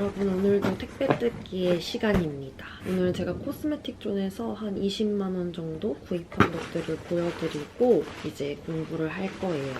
여러분 오늘도 택배 뜯기의 시간입니다. 오늘 제가 코스메틱 존에서 한 20만 원 정도 구입한 것들을 보여드리고 이제 공부를 할 거예요.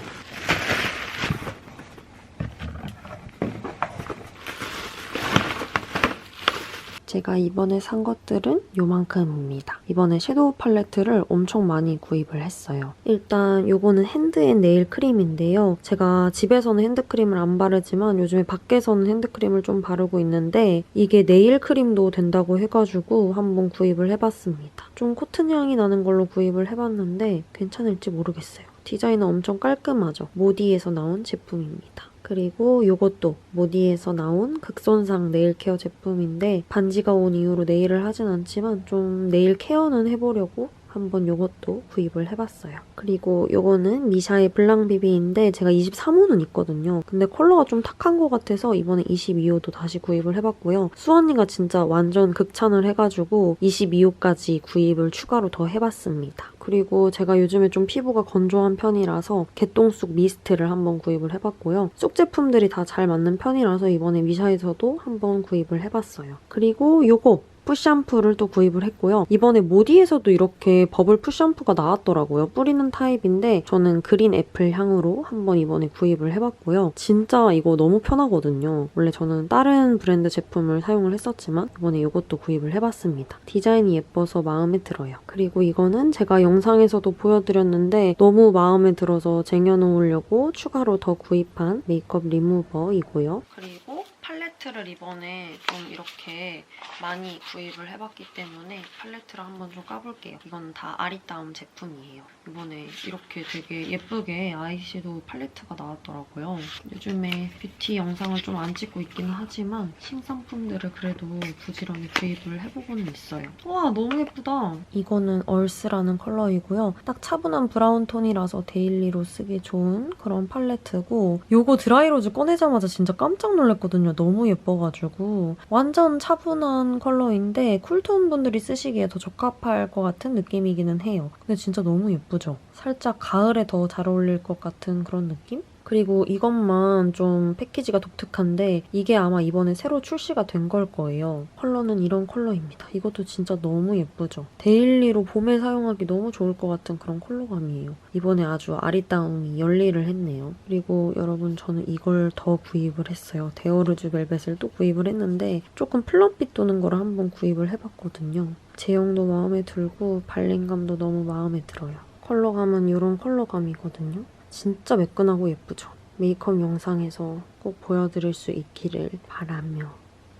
제가 이번에 산 것들은 요만큼입니다. 이번에 섀도우 팔레트를 엄청 많이 구입을 했어요. 일단 요거는 핸드앤 네일 크림인데요. 제가 집에서는 핸드크림을 안 바르지만 요즘에 밖에서는 핸드크림을 좀 바르고 있는데 이게 네일 크림도 된다고 해가지고 한번 구입을 해봤습니다. 좀 코튼 향이 나는 걸로 구입을 해봤는데 괜찮을지 모르겠어요. 디자인은 엄청 깔끔하죠. 모디에서 나온 제품입니다. 그리고 이것도 모디에서 나온 극손상 네일 케어 제품인데 반지가 온 이후로 네일을 하진 않지만 좀 네일 케어는 해보려고 한번 이것도 구입을 해봤어요. 그리고 이거는 미샤의 블랑 비비인데 제가 23호는 있거든요. 근데 컬러가 좀 탁한 것 같아서 이번에 22호도 다시 구입을 해봤고요. 수언니가 진짜 완전 극찬을 해가지고 22호까지 구입을 추가로 더 해봤습니다. 그리고 제가 요즘에 좀 피부가 건조한 편이라서 개똥쑥 미스트를 한번 구입을 해봤고요. 쑥 제품들이 다 잘 맞는 편이라서 이번에 미샤에서도 한번 구입을 해봤어요. 그리고 요거 푸샴푸를 또 구입을 했고요. 이번에 모디에서도 이렇게 버블 푸샴푸가 나왔더라고요. 뿌리는 타입인데 저는 그린 애플 향으로 한번 이번에 구입을 해봤고요. 진짜 이거 너무 편하거든요. 원래 저는 다른 브랜드 제품을 사용을 했었지만 이번에 이것도 구입을 해봤습니다. 디자인이 예뻐서 마음에 들어요. 그리고 이거는 제가 영상에서도 보여드렸는데 너무 마음에 들어서 쟁여놓으려고 추가로 더 구입한 메이크업 리무버이고요. 그리고 팔레트를 이번에 좀 이렇게 많이 구입을 해봤기 때문에 팔레트를 한번 좀 까볼게요. 이건 다 아리따움 제품이에요. 이번에 이렇게 되게 예쁘게 아이섀도우 팔레트가 나왔더라고요. 요즘에 뷰티 영상을 좀 안 찍고 있기는 하지만 신상품들을 그래도 부지런히 구입을 해보고는 있어요. 와 너무 예쁘다. 이거는 얼스라는 컬러이고요. 딱 차분한 브라운 톤이라서 데일리로 쓰기 좋은 그런 팔레트고 요거 드라이로즈 꺼내자마자 진짜 깜짝 놀랐거든요. 너무 예뻐가지고 완전 차분한 컬러인데 쿨톤 분들이 쓰시기에 더 적합할 것 같은 느낌이기는 해요. 근데 진짜 너무 예쁘죠? 살짝 가을에 더 잘 어울릴 것 같은 그런 느낌? 그리고 이것만 좀 패키지가 독특한데 이게 아마 이번에 새로 출시가 된 걸 거예요. 컬러는 이런 컬러입니다. 이것도 진짜 너무 예쁘죠? 데일리로 봄에 사용하기 너무 좋을 것 같은 그런 컬러감이에요. 이번에 아주 아리따움이 열일을 했네요. 그리고 여러분 저는 이걸 더 구입을 했어요. 데오르즈 벨벳을 또 구입을 했는데 조금 플럼빛 도는 거를 한번 구입을 해봤거든요. 제형도 마음에 들고 발림감도 너무 마음에 들어요. 컬러감은 이런 컬러감이거든요. 진짜 매끈하고 예쁘죠? 메이크업 영상에서 꼭 보여드릴 수 있기를 바라며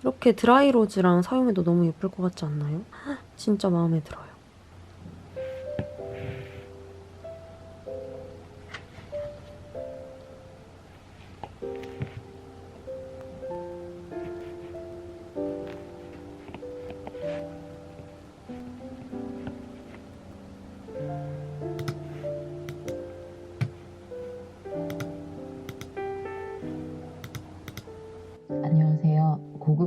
이렇게 드라이로즈랑 사용해도 너무 예쁠 것 같지 않나요? 헉, 진짜 마음에 들어요.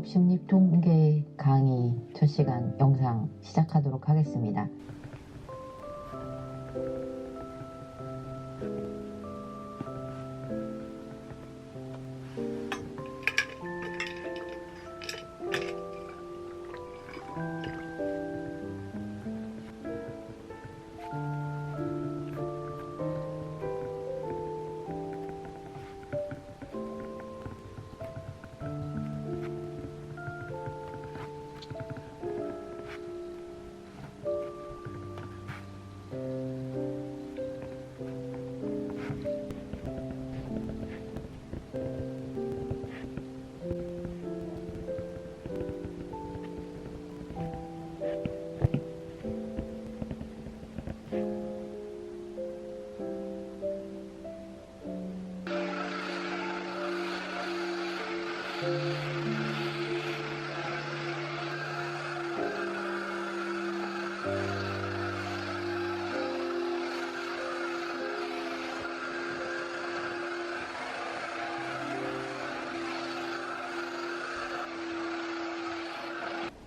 고급 심리 통계 강의 첫 시간 영상 시작하도록 하겠습니다.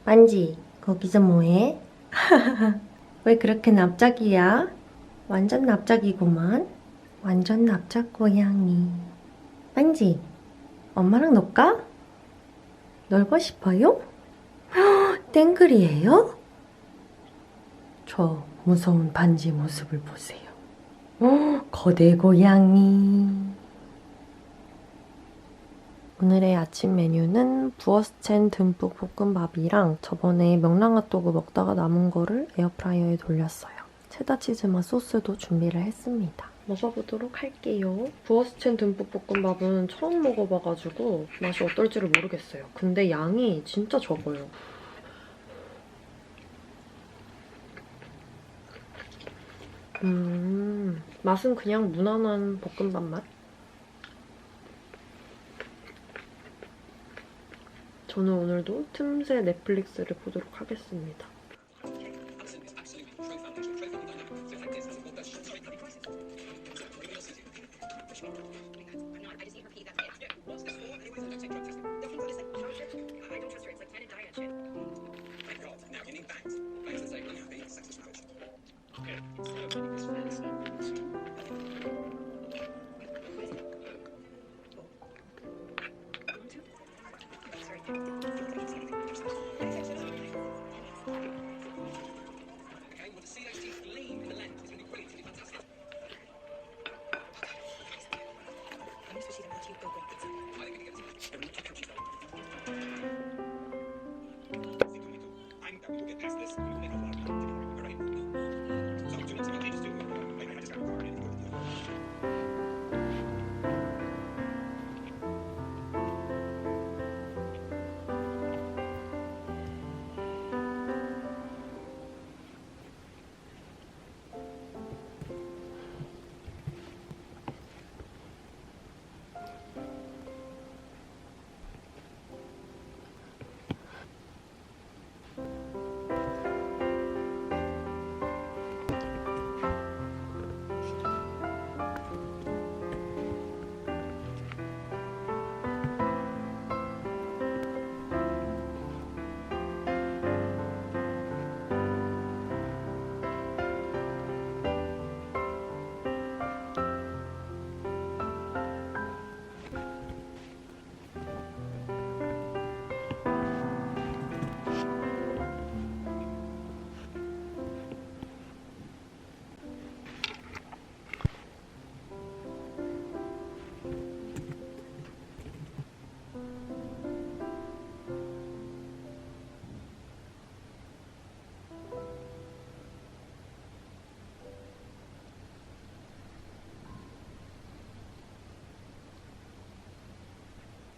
만지, 거기서 뭐해? 왜 그렇게 납작이야? 완전 납작이구만. 완전 납작 고양이. 만지, 엄마랑 놀까? 놀고 싶어요? 땡글이에요? 저 무서운 반지 모습을 보세요. 어, 거대 고양이. 오늘의 아침 메뉴는 부어스첸 듬뿍 볶음밥이랑 저번에 명랑핫도그 먹다가 남은 거를 에어프라이어에 돌렸어요. 체다 치즈 맛 소스도 준비를 했습니다. 먹어보도록 할게요. 부어스첸 듬뿍 볶음밥은 처음 먹어봐가지고 맛이 어떨지를 모르겠어요. 근데 양이 진짜 적어요. 음, 맛은 그냥 무난한 볶음밥 맛? 저는 오늘도 틈새 넷플릭스를 보도록 하겠습니다.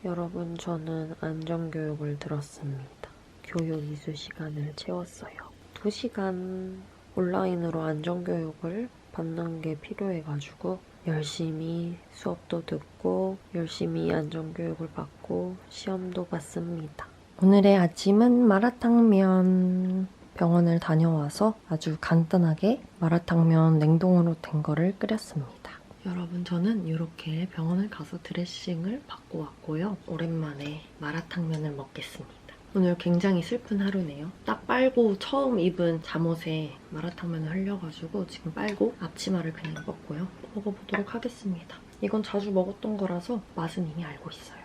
여러분, 저는 안전교육을 들었습니다. 교육 이수 시간을 채웠어요. 2시간 온라인으로 안전교육을 받는 게 필요해가지고 열심히 수업도 듣고 열심히 안전교육을 받고 시험도 봤습니다. 오늘의 아침은 마라탕면 병원을 다녀와서 아주 간단하게 마라탕면 냉동으로 된 거를 끓였습니다. 여러분 저는 이렇게 병원을 가서 드레싱을 받고 왔고요. 오랜만에 마라탕면을 먹겠습니다. 오늘 굉장히 슬픈 하루네요. 딱 빨고 처음 입은 잠옷에 마라탕면을 흘려가지고 지금 빨고 앞치마를 그냥 입었고요. 먹어보도록 하겠습니다. 이건 자주 먹었던 거라서 맛은 이미 알고 있어요.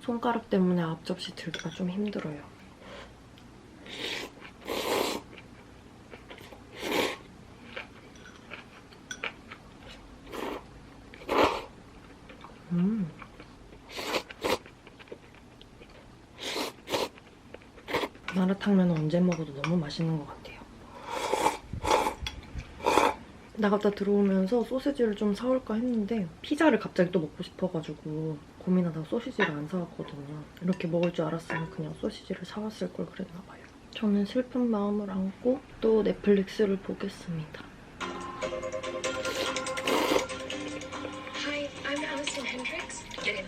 손가락 때문에 앞접시 들기가 좀 힘들어요. 마라탕면은 언제 먹어도 너무 맛있는 것 같아요. 나갔다 들어오면서 소시지를 좀 사올까 했는데 피자를 갑자기 또 먹고 싶어가지고 고민하다가 소시지를 안 사왔거든요. 이렇게 먹을 줄 알았으면 그냥 소시지를 사왔을 걸 그랬나 봐요. 저는 슬픈 마음을 안고 또 넷플릭스를 보겠습니다. Hi, I'm Allison Hendricks. Get in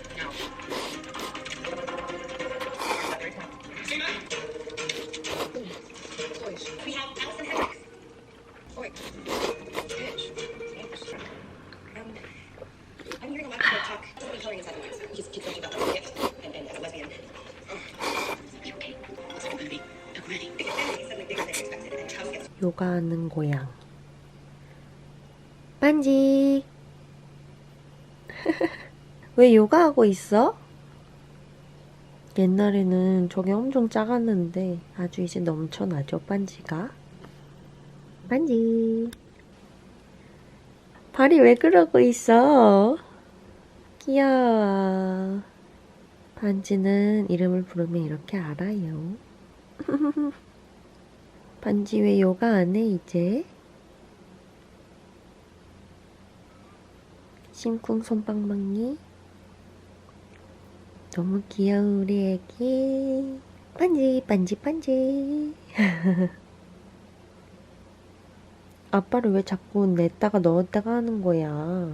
요가하는 고양. 반지. 왜 요가하고 있어? 옛날에는 저게 엄청 작았는데 아주 이제 넘쳐나죠, 반지가. 반지. 발이 왜 그러고 있어? 귀여워. 반지는 이름을 부르면 이렇게 알아요. 반지 왜 요가 안 해, 이제? 심쿵 손빵빵이. 너무 귀여운 우리 애기. 반지, 반지, 반지. 아빠를 왜 자꾸 냈다가 넣었다가 하는 거야?